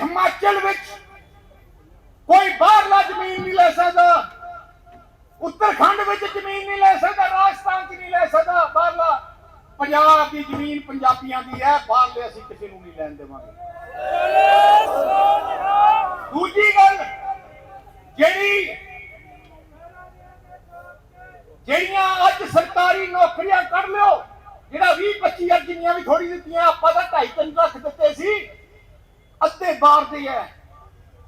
ਹਿਮਾਚਲ ਵਿੱਚ ਕੋਈ ਬਾਹਰਲਾ ਜ਼ਮੀਨ ਨਹੀਂ ਲੈ ਸਕਦਾ। ਉੱਤਰਾਖੰਡ ਵਿੱਚ ਜ਼ਮੀਨ ਨਹੀਂ ਲੈ ਸਕਦਾ, ਰਾਜਸਥਾਨ 'ਚ ਨਹੀਂ ਲੈ ਸਕਦਾ, ਬਾਹਰਲਾ। ਪੰਜਾਬ ਦੀ ਜ਼ਮੀਨ ਪੰਜਾਬੀਆਂ ਦੀ ਹੈ, ਬਾਹਰਲੇ ਅਸੀਂ ਕਿਸੇ ਨੂੰ ਨਹੀਂ ਲੈਣ ਦੇਵਾਂਗੇ। ਦੂਜੀ ਗੱਲ, ਜਿਹੜੀ ਜਿਹੜੀਆਂ ਅੱਜ ਸਰਕਾਰੀ ਨੌਕਰੀਆਂ ਕੱਢ ਲਿਓ, ਜਿਹੜਾ 20 25 ਅੱਜ ਜਿੰਨੀਆਂ ਵੀ ਥੋੜੀ ਦਿੱਤੀਆਂ, ਆਪਾਂ ਤਾਂ 2.5 ਲੱਖ ਦਿੱਤੇ ਸੀ। ਬਾਹਰ ਦੇ ਹੈ,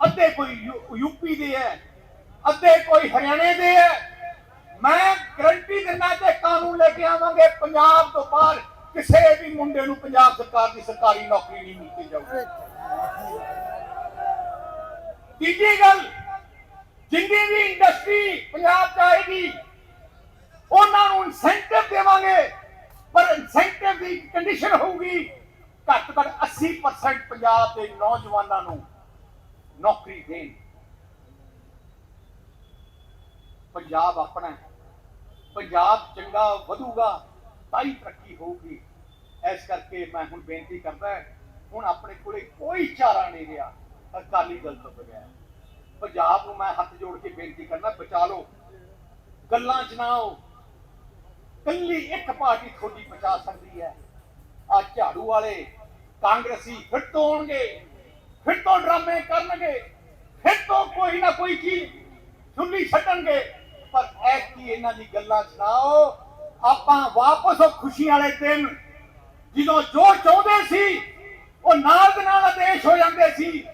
ਅੱਧੇ ਕੋਈ ਯੂਪੀ ਦੇ ਹੈ, ਅੱਧੇ ਕੋਈ ਹਰਿਆਣੇ ਦੇ ਹੈ। ਮੈਂ ਗਰੰਟੀ ਦਿੰਦਾ ਕਿ ਕਾਨੂੰਨ ਲੈ ਕੇ ਆਵਾਂਗੇ, ਪੰਜਾਬ ਤੋਂ ਬਾਹਰ ਕਿਸੇ ਵੀ ਮੁੰਡੇ ਨੂੰ ਪੰਜਾਬ ਸਰਕਾਰ ਦੀ ਸਰਕਾਰੀ ਨੌਕਰੀ ਨਹੀਂ ਮਿਲਦੀ ਜਾਊਗੀ। ਤੀਜੀ ਗੱਲ, ਜਿੰਨੀ ਵੀ ਇੰਡਸਟਰੀ ਪੰਜਾਬ ਚ ਆਏਗੀ, ਉਹਨਾਂ ਨੂੰ ਇਨਸੈਂਟਿਵ ਦੇਵਾਂਗੇ। ਪਰ ਇਨਸੈਂਟਿਵ ਦੀ ਕੰਡੀਸ਼ਨ ਹੋਊਗੀ ਘੱਟ ਘੱਟ 80% ਪੰਜਾਬ ਦੇ ਨੌਜਵਾਨਾਂ ਨੂੰ ਨੌਕਰੀ ਦੇਣ। ਪੰਜਾਬ ਆਪਣਾ ਪੰਜਾਬ ਚੰਗਾ ਵਧੂਗਾ, ਤਾਂ ਹੀ ਤਰੱਕੀ ਹੋਊਗੀ। ਇਸ ਕਰਕੇ ਮੈਂ ਹੁਣ ਬੇਨਤੀ ਕਰਦਾ ਹੁਣ ਆਪਣੇ ਕੋਲੇ ਕੋਈ ਚਾਰਾ ਨਹੀਂ ਰਿਹਾ, ਅਕਾਲੀ ਦਲ ਤੋਂ ਬਗੈਰ। ਪੰਜਾਬ ਨੂੰ ਮੈਂ ਹੱਥ ਜੋੜ ਕੇ ਬੇਨਤੀ ਕਰਨਾ ਬਚਾ ਲਓ। ਗੱਲਾਂ ਚ ਨਾ ਆਓ। ਕੱਲੀ ਇੱਕ ਪਾਰਟੀ ਤੁਹਾਡੀ ਬਚਾ ਸਕਦੀ ਹੈ। ਆ ਝਾੜੂ ਵਾਲੇ ਕਾਂਗਰਸੀ ਫਿਰ ਤੋਂ ਆਉਣਗੇ, ਫਿਰ ਤੋਂ ਡਰਾਮੇ ਕਰਨਗੇ, ਫਿਰ ਤੋਂ ਕੋਈ ਨਾ ਕੋਈ ਚੀਜ਼ ਸੁਣਨੀ ਛੱਡਣਗੇ। ਪਰ ਐਕਟੀ ਇਹਨਾਂ ਦੀ ਗੱਲਾਂ ਸੁਣਾਓ, ਆਪਾਂ ਵਾਪਸ ਉਹ ਖੁਸ਼ੀ ਵਾਲੇ ਦਿਨ ਜਦੋਂ ਜੋ ਚਾਹੁੰਦੇ ਸੀ, ਉਹ ਨਾਲ ਦੇ ਨਾਲ ਆਦੇਸ਼ ਹੋ ਜਾਂਦੇ ਸੀ।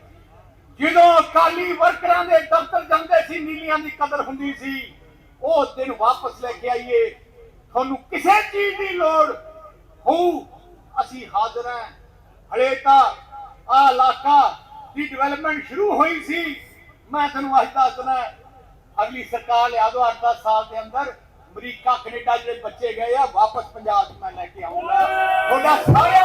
ਜਦੋਂ ਅਕਾਲੀ ਵਰਕਰਾਂ ਦੇ ਦਫ਼ਤਰ ਜਾਂਦੇ ਸੀ, ਨੀਲੀਆਂ ਦੀ ਕਦਰ ਹੁੰਦੀ ਸੀ, ਉਹ ਦਿਨ ਵਾਪਸ ਲੈ ਕੇ ਆਈਏ। ਤੁਹਾਨੂੰ ਕਿਸੇ ਚੀਜ਼ ਦੀ ਲੋੜ ਹੋਊ, ਅਸੀਂ ਹਾਜ਼ਰ ਹਾਂ। ਹਲੇ ਤਾਂ ਆ ਇਲਾਕਾ ਦੀ ਡਿਵੈਲਪਮੈਂਟ ਸ਼ੁਰੂ ਹੋਈ ਸੀ। ਮੈਂ ਤੁਹਾਨੂੰ ਅੱਜ ਦੱਸਣਾ ਅਗਲੀ ਸਰਕਾਰ ਲਿਆ ਦੋ 8-10 ਸਾਲ ਦੇ ਅੰਦਰ ਅਮਰੀਕਾ, ਕੈਨੇਡਾ ਜਿਹੜੇ ਬੱਚੇ ਗਏ ਆ, ਵਾਪਸ ਪੰਜਾਬ 'ਚ ਮੈਂ ਲੈ ਕੇ ਆਉਂਗਾ ਤੁਹਾਡਾ ਸਾਰਾ